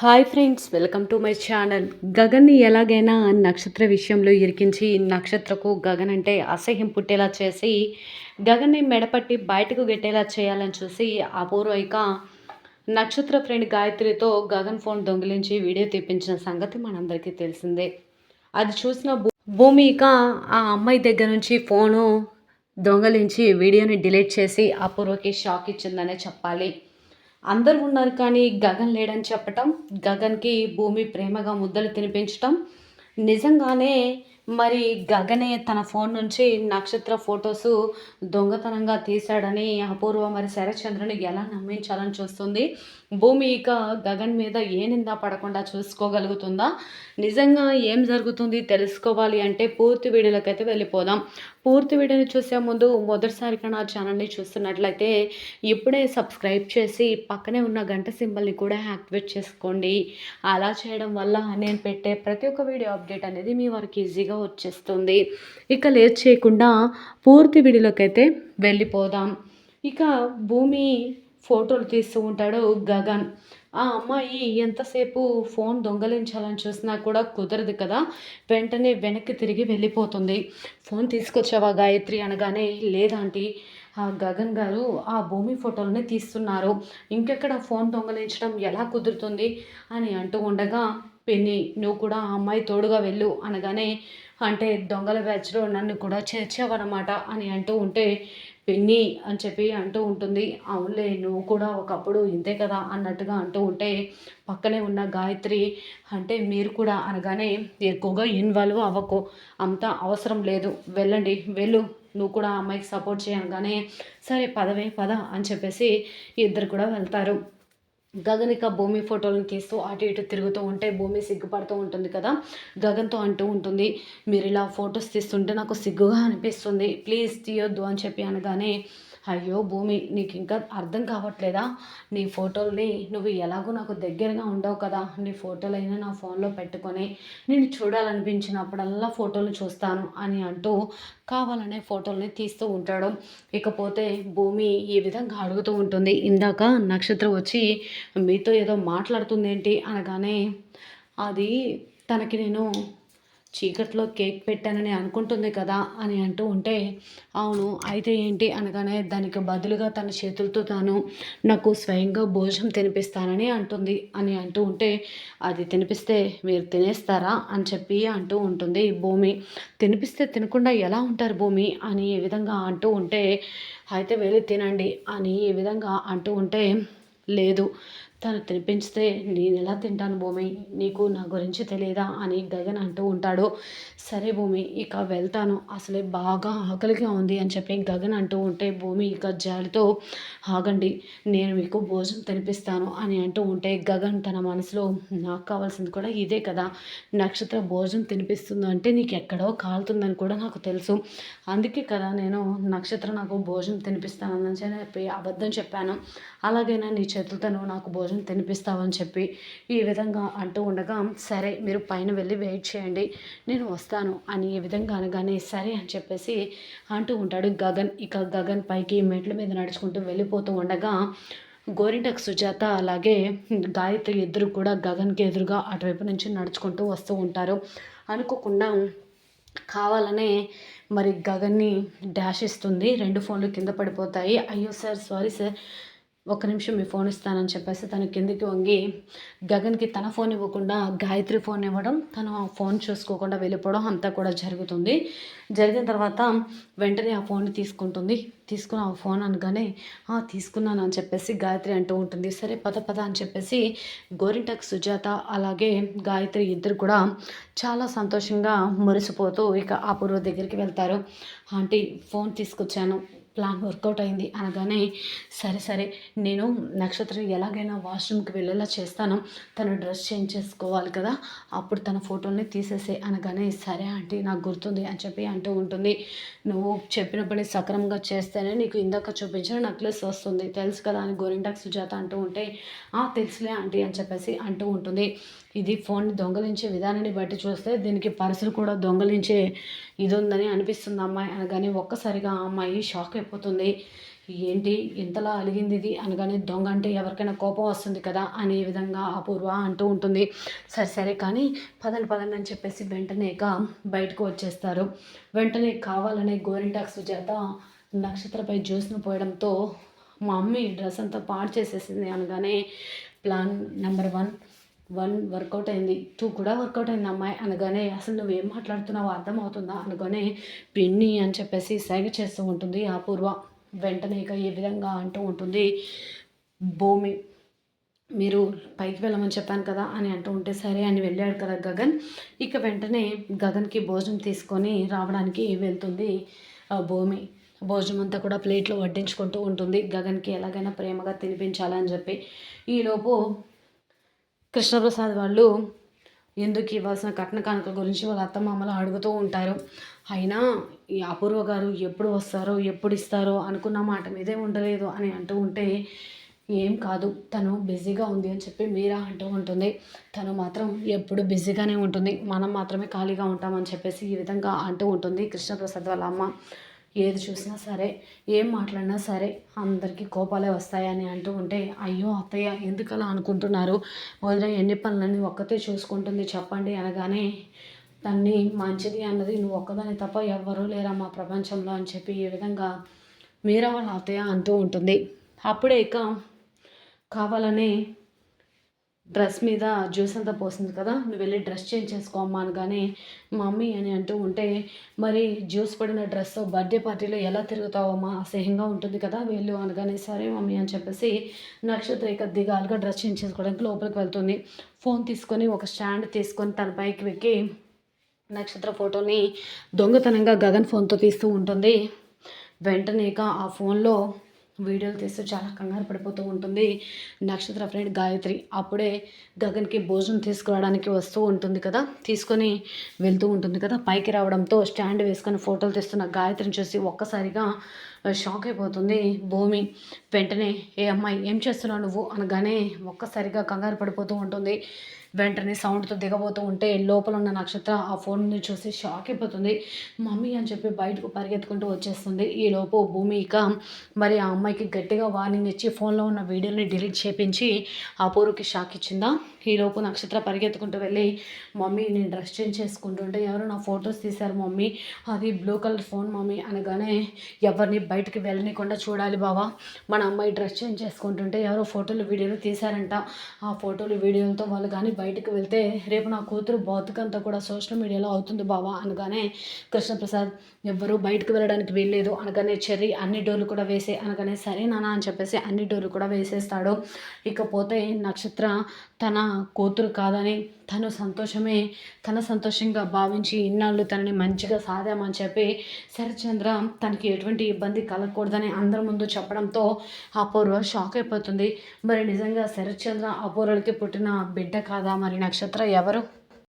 Hi friends welcome to my channel. గగన్ని ఎలాగైనా నక్షత్ర విషయంలో ఇరికించి నక్షత్రకు గగన్ అంటే అసహ్యం పుట్టేలా చేసి గగన్ని మెడపట్టి బయటకు గెట్టేలా చేయాలని చూసి అపూర్వ ఇక నక్షత్ర ఫ్రెండ్ గాయత్రితో గగన్ ఫోన్ దొంగిలించి వీడియో తెప్పించిన సంగతి మనందరికీ తెలిసిందే. అది చూసిన భూ భూమి ఇక ఆ అమ్మాయి దగ్గర నుంచి ఫోను దొంగలించి వీడియోని డిలీట్ చేసి అపూర్వకి షాక్ ఇచ్చిందనే చెప్పాలి. అందరూ ఉన్నారు కానీ గగన్ లేడని చెప్పటం గగన్కి భూమి ప్రేమగా ముద్దలు తినిపించటం నిజంగానే మరి గగనే తన ఫోన్ నుంచి నక్షత్ర ఫొటోస్ దొంగతనంగా తీశాడని అపూర్వ మరి శరత్చంద్రని ఎలా నమ్మించాలని చూస్తుంది. భూమి ఇక గగన్ మీద ఏ నిందా పడకుండా చూసుకోగలుగుతుందా? నిజంగా ఏం జరుగుతుంది తెలుసుకోవాలి అంటే పూర్తి వీడియోలకైతే వెళ్ళిపోదాం. పూర్తి వీడియోని చూసే ముందు మొదటిసారిగా నా ఛానల్ని చూస్తున్నట్లయితే ఇప్పుడే సబ్స్క్రైబ్ చేసి పక్కనే ఉన్న గంట సింబల్ని కూడా యాక్టివేట్ చేసుకోండి. అలా చేయడం వల్ల నేను పెట్టే ప్రతి ఒక్క వీడియో అప్డేట్ అనేది మీ వరకు ఈజీగా వచ్చేస్తుంది. ఇక లేట్ చేయకుండా పూర్తి విడిలోకైతే అయితే వెళ్ళిపోదాం. ఇక భూమి ఫోటోలు తీస్తూ ఉంటాడు గగన్. ఆ అమ్మాయి ఎంతసేపు ఫోన్ దొంగలించాలని చూసినా కూడా కుదరదు కదా. వెంటనే వెనక్కి తిరిగి వెళ్ళిపోతుంది. ఫోన్ తీసుకొచ్చావా గాయత్రి అనగానే లేదాంటి ఆ గగన్ గారు ఆ భూమి ఫోటోలని తీస్తున్నారు. ఇంకెక్కడ ఫోన్ దొంగలించడం ఎలా కుదురుతుంది అని అంటూ ఉండగా పెన్ని నువ్వు కూడా ఆ అమ్మాయి తోడుగా వెళ్ళు అనగానే అంటే దొంగల బ్యాచ్లో నన్ను కూడా చేర్చావన్నమాట అని అంటూ ఉంటే పిన్ని అని చెప్పి అంటూ ఉంటుంది. అవునులే నువ్వు కూడా ఒకప్పుడు ఇంతే కదా అన్నట్టుగా అంటూ ఉంటే పక్కనే ఉన్న గాయత్రి అంటే మీరు కూడా అనగానే ఎక్కువగా ఇన్వాల్వ్ అవ్వకు అంత అవసరం లేదు వెళ్ళండి వెళ్ళు నువ్వు కూడా ఆ అమ్మాయికి సపోర్ట్ చేయగానే సరే పదవే పద అని చెప్పేసి ఇద్దరు కూడా వెళ్తారు. గగనిక భూమి ఫోటోలను తీస్తూ అటు ఇటు తిరుగుతూ ఉంటే భూమి సిగ్గుపడుతూ ఉంటుంది కదా. గగన్తో అంటూ ఉంటుంది మీరు ఇలా ఫొటోస్ తీస్తుంటే నాకు సిగ్గుగా అనిపిస్తుంది. ప్లీజ్ తీయొద్దు అని చెప్పి అనగానే అయ్యో భూమి నీకు ఇంకా అర్థం కావట్లేదా? నీ ఫోటోల్ని నువ్వు ఎలాగో నాకు దగ్గరగా ఉండవు కదా. నీ ఫోటోలైనా నా ఫోన్లో పెట్టుకొని నేను చూడాలనిపించినప్పుడల్లా ఫోటోలు చూస్తాను అని అంటూ కావాలనే ఫోటోల్ని తీస్తూ ఉంటాడు. ఇకపోతే భూమి ఈ విధంగా అడుగుతూ ఉంటుంది. ఇందాక నక్షత్రం వచ్చి మీతో ఏదో మాట్లాడుతుంది ఏంటి అనగానే అది తనకి నేను చీకట్లో కేక్ పెట్టానని అనుకుంటుంది కదా అని అంటూ ఉంటే అవును అయితే ఏంటి అనగానే దానికి బదులుగా తన చేతులతో తాను నాకు స్వయంగా భోజనం తినిపిస్తానని అంటుంది అని అంటూ ఉంటే అది తినిపిస్తే మీరు తినేస్తారా అని చెప్పి అంటూ ఉంటుంది భూమి. తినిపిస్తే తినకుండా ఎలా ఉంటారు భూమి అని ఈ విధంగా అంటూ ఉంటే అయితే వెళ్ళి తినండి అని ఈ విధంగా అంటూ ఉంటే లేదు తను తినిపించితే నేను ఎలా తింటాను భూమి? నీకు నా గురించి తెలియదా అని గగన్ అంటూ ఉంటాడు. సరే భూమి ఇక వెళ్తాను. అసలే బాగా ఆకలిగా ఉంది అని చెప్పి గగన్ అంటూ ఉంటే భూమి ఇక జాలితో ఆగండి నేను మీకు భోజనం తినిపిస్తాను అని అంటూ ఉంటే గగన్ తన మనసులో నాకు కావాల్సింది కూడా ఇదే కదా. నక్షత్ర భోజనం తినిపిస్తుంది అంటే నీకు ఎక్కడో కాలుతుందని కూడా నాకు తెలుసు. అందుకే కదా నేను నక్షత్రం నాకు భోజనం తినిపిస్తానని చెప్పి అబద్ధం చెప్పాను. అలాగైనా నీ చేతులతో నాకు భోజనం భోజనం తినిపిస్తావని చెప్పి ఈ విధంగా అంటూ ఉండగా సరే మీరు పైన వెళ్ళి వెయిట్ చేయండి నేను వస్తాను అని ఈ విధంగా అనగానే సరే అని చెప్పేసి అంటూ ఉంటాడు గగన్. ఇక గగన్ పైకి మెట్ల మీద నడుచుకుంటూ వెళ్ళిపోతూ ఉండగా గోరింటకు సుజాత అలాగే గాయత్రి ఇద్దరు కూడా గగన్కి ఎదురుగా అటువైపు నుంచి నడుచుకుంటూ వస్తూ ఉంటారు. అనుకోకుండా కావాలనే మరి గగన్ని డాష్ ఇస్తుంది. రెండు ఫోన్లు కింద పడిపోతాయి. అయ్యో సార్ సారీ సార్ ఒక్క నిమిషం మీ ఫోన్ ఇస్తానని చెప్పేసి తను కిందికి వంగి గగన్కి తన ఫోన్ ఇవ్వకుండా గాయత్రి ఫోన్ ఇవ్వడం తను ఆ ఫోన్ చూసుకోకుండా వెళ్ళిపోవడం అంతా కూడా జరుగుతుంది. జరిగిన తర్వాత వెంటనే ఆ ఫోన్ తీసుకుంటుంది. తీసుకుని ఆ ఫోన్ అనగానే తీసుకున్నాను అని చెప్పేసి గాయత్రి అంటూ ఉంటుంది. సరే పద పద అని చెప్పేసి గోరింటక్ సుజాత అలాగే గాయత్రి ఇద్దరు కూడా చాలా సంతోషంగా మురిసిపోతూ ఇక అపూర్వ దగ్గరికి వెళ్తారు. ఆంటీ ఫోన్ తీసుకొచ్చాను. ప్లాన్ వర్కౌట్ అయింది అనగానే సరే సరే నేను నక్షత్రం ఎలాగైనా వాష్రూమ్కి వెళ్ళేలా చేస్తాను. తను డ్రెస్ చేంజ్ చేసుకోవాలి కదా అప్పుడు తన ఫోటోల్ని తీసేసే అనగానే సరే ఆంటీ నాకు గుర్తుంది అని చెప్పి అంటూ ఉంటుంది. నువ్వు చెప్పిన పని సక్రమంగా చేస్తేనే నీకు ఇందాక చూపించిన నెక్లెస్ వస్తుంది. తెలుసు కదా అని గోరింటాక్ సుజాత అంటూ ఉంటే తెలుసులే ఆంటీ అని చెప్పేసి అంటూ ఉంటుంది. ఇది ఫోన్ని దొంగలించే విధానాన్ని బట్టి చూస్తే దీనికి పర్సులు కూడా దొంగలించే ఇది ఉందని అనిపిస్తుంది అమ్మాయి అనగానే ఒక్కసారిగా ఆ అమ్మాయి షాక్ అయిపోతుంది. ఏంటి ఇంతలా అలిగింది ఇది? అనగానే దొంగ అంటే ఎవరికైనా కోపం వస్తుంది కదా అనే విధంగా అపూర్వ అంటూ ఉంటుంది. సరే సరే కానీ పదండి పదండి అని చెప్పేసి వెంటనే ఇక బయటకు వచ్చేస్తారు. వెంటనే కావాలనే గోరింటాక్స్ చేత నక్షత్రపై జ్యూస్ను పోయడంతో మా మమ్మీ డ్రెస్ అంతా పాడు చేసేసింది అనగానే plan number one one work out అయింది టూ కూడా వర్కౌట్ అయింది అమ్మాయి. అనగానే అసలు నువ్వేం మాట్లాడుతున్నావు అర్థమవుతుందా? అనగానే పిన్ని అని చెప్పేసి సైగ చేస్తూ ఉంటుంది. అపూర్వ వెంటనే ఇక ఏ విధంగా అంటూ ఉంటుంది. భూమి మీరు పైకి వెళ్ళమని చెప్పాను కదా అని అంటూ ఉంటే సరే అని వెళ్ళాడు కదా గగన్. ఇక వెంటనే గగన్కి భోజనం తీసుకొని రావడానికి వెళ్తుంది ఆ భూమి. భోజనం అంతా కూడా ప్లేట్లో వడ్డించుకుంటూ ఉంటుంది. గగన్కి ఎలాగైనా ప్రేమగా తినిపించాలని చెప్పి. ఈలోపు కృష్ణప్రసాద్ వాళ్ళు ఎందుకు ఇవ్వాల్సిన కట్న కానుక గురించి వాళ్ళ అత్తమామలు అడుగుతూ ఉంటారు. అయినా ఈ అపూర్వ గారు ఎప్పుడు వస్తారో ఎప్పుడు ఇస్తారో అనుకున్న మాట మీదే ఉండలేదు అని అంటూ ఉంటే ఏం కాదు తను బిజీగా ఉంది అని చెప్పి మీరా అంటూ ఉంటుంది. తను మాత్రం ఎప్పుడు బిజీగానే ఉంటుంది. మనం మాత్రమే ఖాళీగా ఉంటామని చెప్పేసి ఈ విధంగా అంటూ ఉంటుంది కృష్ణప్రసాద్ వాళ్ళ అమ్మ. ఏది చూసినా సరే ఏం మాట్లాడినా సరే అందరికీ కోపాలే వస్తాయని అంటూ ఉంటే అయ్యో అత్తయ్య ఎందుకలా అనుకుంటున్నారు? వదిన ఎన్ని పనులన్నీ ఒక్కతే చూసుకుంటుంది చెప్పండి అనగానే తన్ని మంచిది అన్నది నువ్వు ఒక్కదాని తప్ప ఎవ్వరూ లేరా మా ప్రపంచంలో అని చెప్పి ఈ విధంగా మీరా వాళ్ళ అత్తయ్య అంటూ ఉంటుంది. అప్పుడే ఇక కావాలని డ్రెస్ మీద జ్యూస్ అంతా పోసింది కదా నువ్వు వెళ్ళి డ్రెస్ చేంజ్ చేసుకో అమ్మా అనగానే మమ్మీ అని అంటూ ఉంటే మరి జ్యూస్ పడిన డ్రెస్ బర్త్డే పార్టీలో ఎలా తిరుగుతావమ్మా అసహ్యంగా ఉంటుంది కదా వెళ్ళు అనగానే సరే మమ్మీ అని చెప్పేసి నక్షత్ర ఇక దిగాలుగా డ్రెస్ చేంజ్ చేసుకోవడానికి లోపలికి వెళ్తుంది. ఫోన్ తీసుకొని ఒక స్టాండ్ తీసుకొని తన పైకి వెక్కి నక్షత్ర ఫోటోని దొంగతనంగా గగన్ ఫోన్తో తీస్తూ ఉంటుంది. వెంటనే ఆ ఫోన్లో వీడియోలు తీస్తూ చాలా కంగారు పడిపోతూ ఉంటుంది. నక్షత్ర ఫ్రెండ్ గాయత్రి అప్పుడే గగన్కి భోజనం తీసుకురావడానికి వస్తూ ఉంటుంది కదా? తీసుకొని వెళ్తూ ఉంటుంది కదా? పైకి రావడంతో స్టాండ్ వేసుకొని ఫోటోలు తీస్తున్న గాయత్రిని చూసి ఒక్కసారిగా షాక్ అయిపోతుంది. భూమి వెంటనే ఏ అమ్మాయి ఏం చేస్తున్నావు నువ్వు? అనగానే ఒక్కసారిగా కంగారు పడిపోతూ ఉంటుంది. వెంటనే సౌండ్తో దిగబోతూ ఉంటే లోపల ఉన్న నక్షత్ర ఆ ఫోన్ని చూసి షాక్ అయిపోతుంది. మమ్మీ అని చెప్పి బయటకు పరిగెత్తుకుంటూ వచ్చేస్తుంది. ఈలోపు భూమి ఇక మరి ఆ అమ్మాయికి గట్టిగా వార్నింగ్ ఇచ్చి ఫోన్లో ఉన్న వీడియోని డిలీట్ చేపించి ఆ పూరుకి షాక్ ఇచ్చిందా? ఈలోపు నక్షత్ర పరిగెత్తుకుంటూ వెళ్ళి మమ్మీ నేను డ్రెస్ చేంజ్ చేసుకుంటుంటే ఎవరు నా ఫొటోస్ తీశారు మమ్మీ? అది బ్లూ కలర్ ఫోన్ మమ్మీ అనగానే ఎవరిని బయట బయటకు వెళ్ళనీయకుండా చూడాలి బావా. మన అమ్మాయి డ్రెస్ చేంజ్ చేసుకుంటుంటే ఎవరో ఫోటోలు వీడియోలు తీశారంట. ఆ ఫోటోలు వీడియోలతో వాళ్ళు కానీ బయటకు వెళ్తే రేపు నా కూతురు బతుకంతా కూడా సోషల్ మీడియాలో అవుతుంది బావా అనగానే కృష్ణప్రసాద్ ఎవ్వరూ బయటకు వెళ్ళడానికి వీల్లేదు అనగానే చెర్రీ అన్ని డోర్లు కూడా వేసే అనగానే సరే నానా అని చెప్పేసి అన్ని డోర్లు కూడా వేసేస్తాడు. ఇకపోతే నక్షత్ర తన కూతురు కాదని తను సంతోషమే తన సంతోషంగా భావించి ఇన్నాళ్ళు తనని మంచిగా సాధామని చెప్పి శరత్చంద్ర తనకి ఎటువంటి ఇబ్బంది కలగకూడదని అందరి ముందు చెప్పడంతో అపూర్వ షాక్ అయిపోతుంది. మరి నిజంగా శరత్చంద్ర అపూర్వలకి పుట్టిన బిడ్డ కాదా మరి నక్షత్ర ఎవరు?